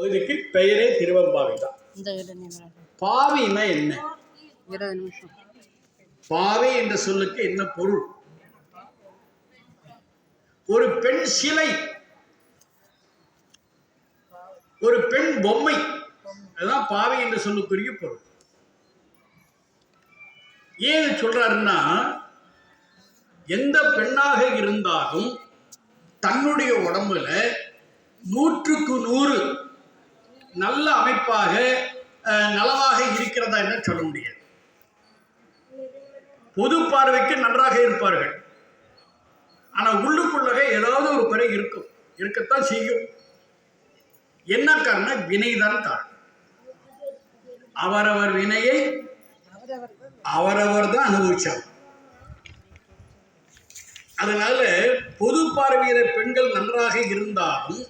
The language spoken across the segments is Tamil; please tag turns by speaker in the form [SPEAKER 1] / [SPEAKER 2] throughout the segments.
[SPEAKER 1] பகுதிக்கு பெயரே திருவம்பாவை தான்.
[SPEAKER 2] இடம் என்ன?
[SPEAKER 1] பாவை என்ற சொல்லுக்கு என்ன பொருள்? ஒரு பெண் சிலை. ஒரு பெண் பொம்மை. அதுதான் பாவை என்ற சொல்லுக்குரிய பொருள். ஏன் சொல்றாருன்னா எந்த பெண்ணாக இருந்தாலும் தன்னுடைய உடம்புல நூற்றுக்கு நூறு நல்ல அமைப்பாக நலவாக நலமாக இருக்கிறதா என்ன சொல்ல முடியாது. பொது பார்வைக்கு நன்றாக இருப்பார்கள். ஆனா உள்ளுக்குள்ளக ஏதாவது ஒரு குறை இருக்கும். இருக்கத்தான் செய்யும். என்ன காரணம் வினைதான் காரணம். அவரவர் வினையை அவரவர் தான் அனுபவிச்சாங்க அதனால பொது பார்வையில பெண்கள் நன்றாக இருந்தாலும்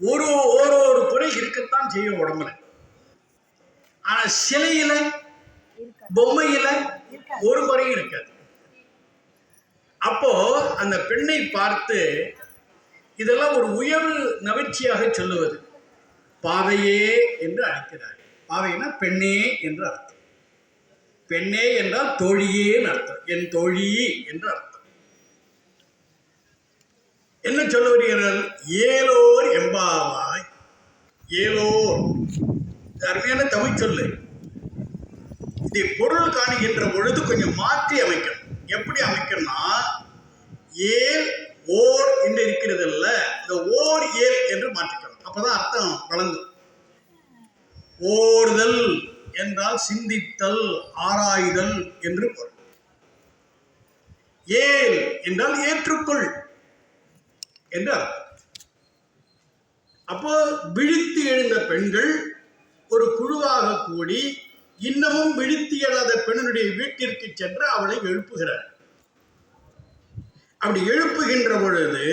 [SPEAKER 1] ஒரு ஒரு ஒரு செய்யும் உடம்புல. ஆனா சிலையில பொம்மையில ஒரு குறையும் இருக்காது. அப்போ அந்த பெண்ணை பார்த்து இதெல்லாம் ஒரு உயர்வு நவிழ்ச்சியாக சொல்லுவது. பாவையே என்று அழைக்கிறார். பாவைனா பெண்ணே என்று அர்த்தம். பெண்ணே என்றால் தோழியேன்னு அர்த்தம். என் தோழி என்று அர்த்தம். என்ன சொல்ல வருகிறார் ஏலோர் எம்பாவார் ஏலோர் அருமையான தமிழ் சொல்லு. இதை பொருள் காணுகின்ற பொழுது கொஞ்சம் மாற்றி அமைக்கணும். எப்படி அமைக்கணும்னா ஏல் ஓர் என்று இருக்கிறது இல்ல இந்த ஓர் ஏல் என்று மாற்றிக்கணும். அப்பதான் அர்த்தம் வழங்கும் ஓர்தல் என்றால் சிந்தித்தல் ஆராய்தல் என்று பொருள். ஏல் என்றால் ஏற்றுக்கொள் என்று அர்த்தம். அப்போ விழித்து எழுந்த பெண்கள் ஒரு குழுவாக கூடி இன்னமும் விழித்து எழாத பெண்ணுடைய வீட்டிற்கு சென்று அவளை எழுப்புகிறார். அப்படி எழுப்புகின்ற பொழுது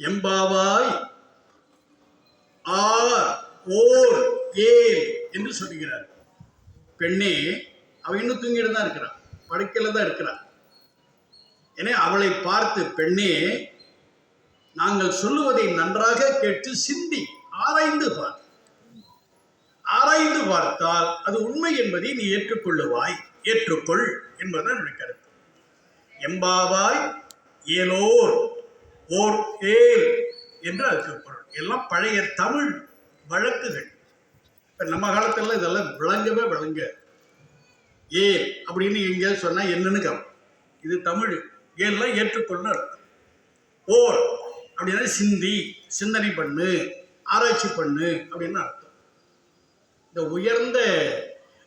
[SPEAKER 1] எம்பாவாய் ஆ ஓர் ஏல் என்று சொல்லுகிறார். பெண்ணே அவள் இன்னும் தூங்கிட்டு தான் இருக்கிறான் படுக்கையில் தான் இருக்கிறான் ஏன்னா அவளை பார்த்து பெண்ணே நாங்கள் சொல்லுவதை நன்றாக கேட்டு சிந்தி ஆராய்ந்து பார். ஆராய்ந்து பார்த்தால் அது உண்மை என்பதை நீ ஏற்றுக்கொள்ளுவாய். ஏற்றுக்கொள் என்பதுதான் என்னுடைய கருத்து. எம்பாவாய் ஏலோர் ஓர் ஏல் என்று அதுக்கு பொருள் எல்லாம் பழைய தமிழ் வழக்குகள். இப்போ நம்ம காலத்தில் இதெல்லாம் விளங்கவே விளங்க. ஏல் அப்படின்னு எங்கேயாவது சொன்னால் என்னன்னு இது தமிழ். ஏல்லாம் ஏற்றுக்கொள்ள அர்த்தம். ஓர் அப்படின்னா சிந்தி சிந்தனை பண்ணு ஆராய்ச்சி பண்ணு அப்படின்னு அர்த்தம். இந்த உயர்ந்த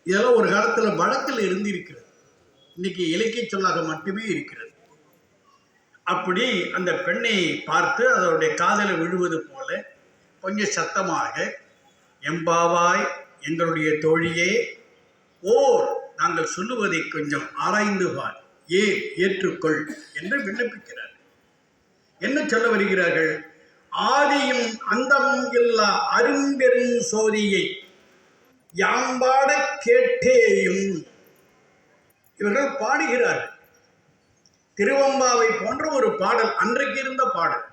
[SPEAKER 1] இதெல்லாம் ஒரு காலத்தில் வழக்கில் இருந்து இருக்கிறது இன்னைக்கு இலக்கிய சொல்லாக மட்டுமே இருக்கிறது. அப்படி அந்த பெண்ணை பார்த்து அதனுடைய காதலை விழுவது போல கொஞ்சம் சத்தமாக எம்பாவாய் எங்களுடைய தோழியே ஓர் நாங்கள் சொல்லுவதை கொஞ்சம் ஆராய்ந்து பார் ஏ ஏற்றுக்கொள் என்று விண்ணப்பிக்கிறார். என்ன சொல்ல வருகிறார்கள்? ஆதியும் அந்தமும் இல்லா அரும்பெரும் சோதியை யாம்பாட கேட்டேயும் இவர்கள் பாடுகிறார்கள். திருவம்பாவை போன்ற ஒரு பாடல் அன்றைக்கு இருந்த பாடல்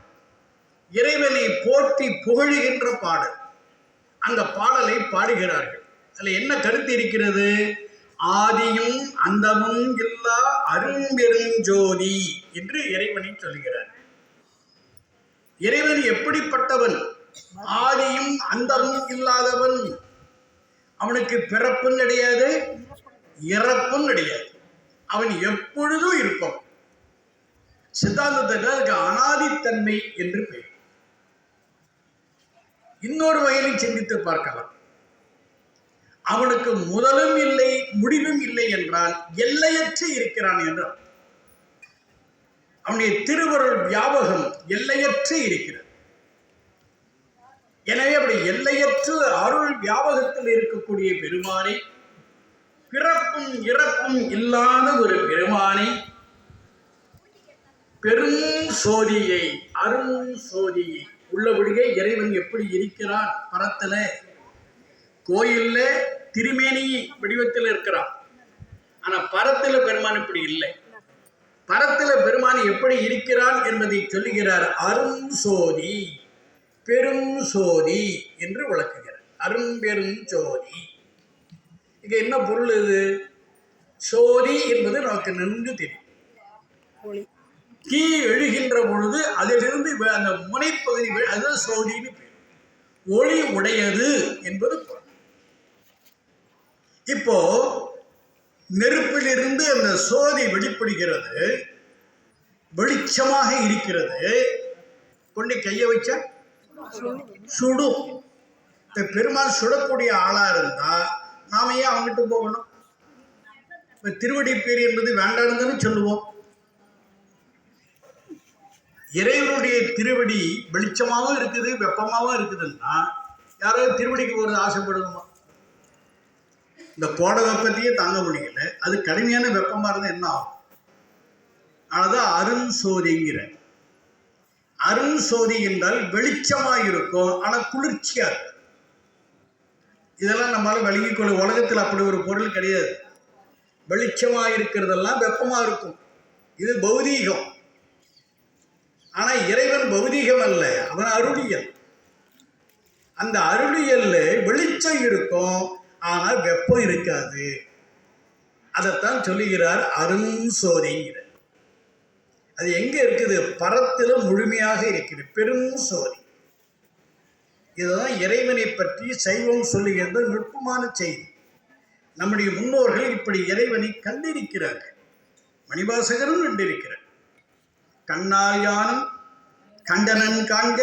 [SPEAKER 1] இறைவனை போற்றி புகழுகின்ற பாடல் அந்த பாடலை பாடுகிறார்கள். அதில் என்ன கருத்து இருக்கிறது? ஆதியும் அந்தமும் இல்லா அரும்பெருஞ்சோதி என்று இறைவனை சொல்கிறார். இறைவன் எப்படிப்பட்டவன்? ஆதியும் அந்தமும் இல்லாதவன். அவனுக்கு பிறப்பும் கிடையாது இறப்பும் கிடையாது. அவன் எப்பொழுதும் இருப்பான். சித்தாந்தத்தில் அதுக்கு அனாதித்தன்மை என்று பெயர். இன்னொரு வகையிலும் சிந்தித்து பார்க்கலாம். அவனுக்கு முதலும் இல்லை முடிவும் இல்லை என்றால் எல்லையற்று இருக்கிறான் என்றான் அவனுடைய திருவருள் வியாபகம் எல்லையற்று இருக்கிறது. எனவே அப்படி எல்லையற்று அருள் வியாபகத்தில் இருக்கக்கூடிய பெருமானை பிறப்பும் இறப்பும் இல்லாத ஒரு பெருமானை பெரும் சோதியை அருள் சோதியை உள்ளபடியே இறைவன் எப்படி இருக்கிறான்? பரத்துல கோயில்ல திருமேனி வடிவத்தில் இருக்கிறான். ஆனா பரத்துல பெருமான் இப்படி இல்லை. பரத்துல பெருமான் எப்படி இருக்கிறான் என்பதை சொல்லுகிறார் அரும் சோதி பெரும் சோதி என்று விளக்குகிறார். அரும்பெரும் சோதி. இங்க என்ன பொருள் இது? சோதி என்பது நமக்கு நன்கு தெரியும். தீ எழுகின்ற பொழுது அதிலிருந்து அந்த முனைப்பகுதி அதுதான் சோதின்னு பேர். ஒளி உடையது என்பது பொருள். இப்போ நெருப்பிலிருந்து அந்த சோதி வெளிப்படுகிறது. வெளிச்சமாக இருக்கிறது. கொண்டு கையை வச்ச? சுடும் இப்ப பெருமாள் சுடக்கூடிய ஆளா இருந்தா நாம ஏன் அவங்ககிட்ட போகணும்? இப்ப திருவடி பேர் என்பது வேண்டாம்னு சொல்லுவோம். இறைவனுடைய திருவடி வெளிச்சமாகவும் இருக்குது வெப்பமாகவும் இருக்குதுன்னா யாராவது திருவடிக்கு போகிறது ஆசைப்படுவோமா? இந்த கோடை வெப்பத்தையே தாங்க முடியல. அது கடுமையான வெப்பமாக இருந்தால் என்ன ஆகும்? அதுதான் அருண் சோதிங்கிற. அருண் சோதி என்றால் வெளிச்சமாக இருக்கும் ஆனால் குளிர்ச்சியாக இருக்கும். இதெல்லாம் நம்மளால விளங்கிக் கொள்ள உலகத்தில் அப்படி ஒரு பொருள் கிடையாது. வெளிச்சமாக இருக்கிறதெல்லாம் வெப்பமாக இருக்கும். இது பௌதீகம். ஆனால் இறைவன் பௌதீகம் அல்ல அவன் அருளியல். அந்த அருளியல்ல வெளிச்சம் இருக்கும் ஆனால் வெப்பம் இருக்காது. அதைத்தான் சொல்லுகிறார் அருண் அது எங்க இருக்குது? பரத்தில் முழுமையாக இருக்குது. பெரும் சோதி. இதுதான் இறைவனை பற்றி சைவம் சொல்லுகின்ற நுட்பமான செய்தி. நம்முடைய முன்னோர்கள் இப்படி இறைவனை கண்டிருக்கிறார்கள். மணிவாசகரும் கண்டிருக்கிறார். கண்ணால் யானும் கண்டனன் காண்க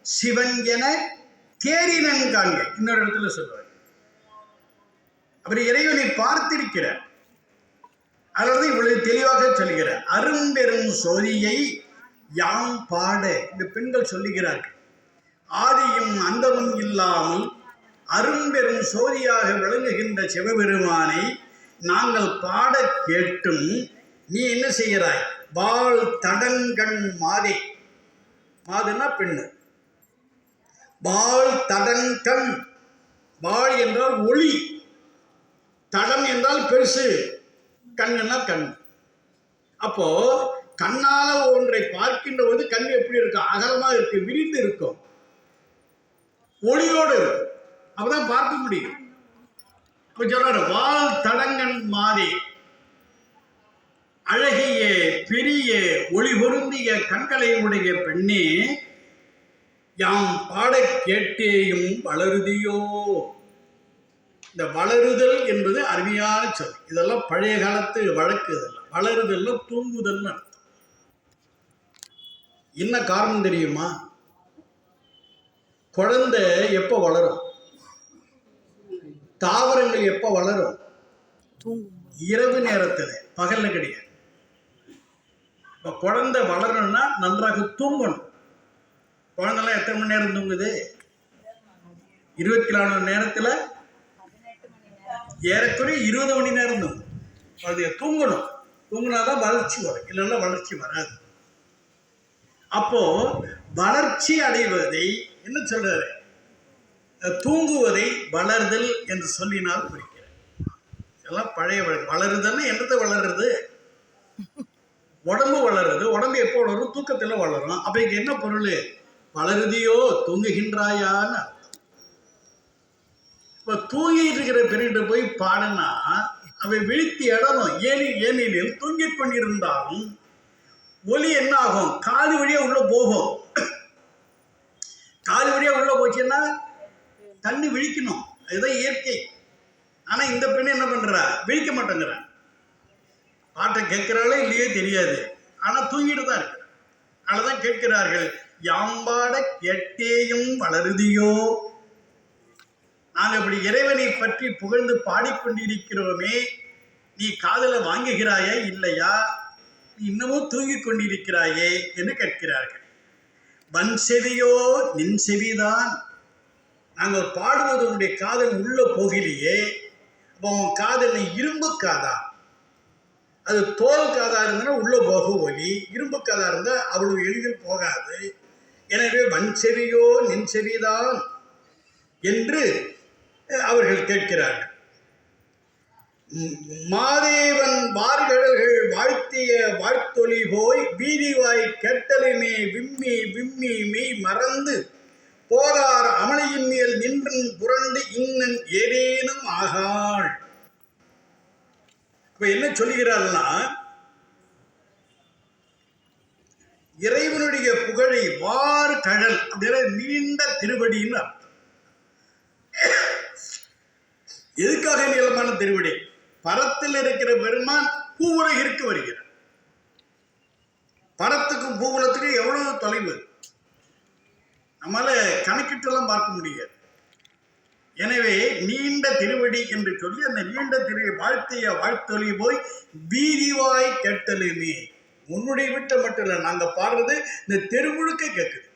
[SPEAKER 1] சிவன் என தேரினன் காண்க. இன்னொரு இடத்துல சொல்வார். அவர் இறைவனை பார்த்திருக்கிறார் அதாவது இவ்வளவு தெளிவாக சொல்கிறார் அரும்பெரும் சோதியை யாம் பாட இந்த பெண்கள் சொல்லுகிறார்கள். ஆதியும் அந்தமும் இல்லாமல் அரும்பெரும் சோதியாக விளங்குகின்ற சிவபெருமானை நாங்கள் பாட கேட்டும் நீ என்ன செய்கிறாய்? பால் தடங்கண் மாதே. மாதுன்னா பெண்ணு. பால் தடங்கண். பால் என்றால் ஒளி. தடம் என்றால் பெருசு. கண்ணுன்னா கண். அப்போ கண்ணால ஒன்றை பார்க்கின்ற போது கண் எப்படி இருக்கும் அகலமா இருக்கு விரிந்து இருக்கும் ஒளியோடு இருக்கும் அப்பதான் பார்க்க முடியும். இப்ப சொல்றாரு வால் தடங்கன் மாதே அழகிய பெரிய ஒளி பொருந்திய கண்களை உடைய பெண்ணே யாம் பாடக் கேட்டேயும் வளருதியோ? இந்த வளருதல் என்பது அருமையான சொல். இதெல்லாம் பழைய காலத்து வழக்கு இதெல்லாம். வளருதல்ல தூங்குதல்னு அர்த்தம். என்ன காரணம் தெரியுமா? குழந்தை எப்போ வளரும்? தாவரங்கள் எப்போ வளரும்? இரவு நேரத்தில் பகல்ல கிடையாது. இப்போ குழந்தை வளரணும்னா நன்றாக தூங்கணும். குழந்தைலாம் எத்தனை மணி நேரம் தூங்குது? இருபத்தி நாலு மணி நேரத்தில் ஏறக்குறைய இருபது மணி நேரம் தான் குழந்தைய தூங்கணும். தூங்கினாதான் வளர்ச்சி வரும். இல்லைன்னா வளர்ச்சி வராது. அப்போ வளர்ச்சி அடைவதை என்ன சொல்றாரு? தூங்குவதை வளர்தல் என்று சொல்லினால் குறிக்கிறேன் இதெல்லாம் பழைய வழக்கு வளருதுன்னா என்னத்தை வளருது உடம்பு வளருது. உடம்பு எப்போ வளரும்? தூக்கத்தில் வளரும். அப்போ இங்கே என்ன பொருள்? வளருதியோ? தூங்குகின்றாயான்னு இப்போ தூங்கிட்டு இருக்கிற பெண்கிட்ட போய் பாடினா அவை விழித்து இடணும் ஏனி ஏனெனில் தூங்கிக் பண்ணியிருந்தாலும் ஒலி என்ன ஆகும் காது வழியா உள்ள போகும். காது வழியா உள்ள போச்சுன்னா தண்ணி விழிக்கணும். அதுதான் இயற்கை. ஆனா இந்த பெண் என்ன பண்றா? விழிக்க மாட்டேங்கிறா. பாட்டை கேட்குறாளோ இல்லையோ தெரியாது. ஆனா தூங்கிட்டு தான் இருக்கு. அதனாலதான் கேட்கிறார்கள் யாம்பாட கேட்டேயும் வளருதியோ? நாங்கள் இப்படி இறைவனை பற்றி புகழ்ந்து பாடிக்கொண்டிருக்கிறோமே நீ காதல வாங்குகிறாயா இல்லையா? நீ இன்னமும் தூங்கிக் கொண்டிருக்கிறாயே என்று கேட்கிறார்கள். வன் செவியோ நின் செவிதான். நாங்கள் பாடுவது உன்னுடைய காதல் உள்ள போகலையே. அப்போ உன் காதல் நீ இரும்பு காதா. அது தோல் காதா இருந்ததுன்னா உள்ள போக ஒலி இரும்பு காதா இருந்தால் அவ்வளவு எளிதில் போகாது. எனவே வன் செவியோ நின் செவிதான் என்று அவர்கள் கேட்கிறார்கள் மாதேவன் வார்கடல்கள் வாழ்த்திய வாழ்த்தொலி போய் வீதிவாய் கேட்டலுமே விம்மி விம்மி மெய் மறந்து போதார் அமளியின் மேல் நின்றன் புரண்டு இன்னன் ஏதேனும் ஆகாள் இப்ப என்ன சொல்லுகிறாள்னா இறைவனுடைய புகழை வார் கடல் அப்படிங்கிற நீண்ட திருவடின்னு அர்த்தம். எதுக்காக நீளமான திருவடி பரத்தில் இருக்கிற பெருமான் பூவுலகிற்கு வருகிறார். பரத்துக்கும் பூவுலத்துக்கும் எவ்வளவு தொலைவு? நம்மால கணக்கிட்டெல்லாம் பார்க்க முடியாது. எனவே நீண்ட திருவடி என்று சொல்லி அந்த நீண்ட திரு வாழ்த்தைய வாழ்த்தொழி போய் வீதிவாய் கேட்டலுமே. உன்னுடைய விட்ட மட்டும் இல்லை நாங்கள் பாடுறது இந்த தெருமுழுக்க கேட்குது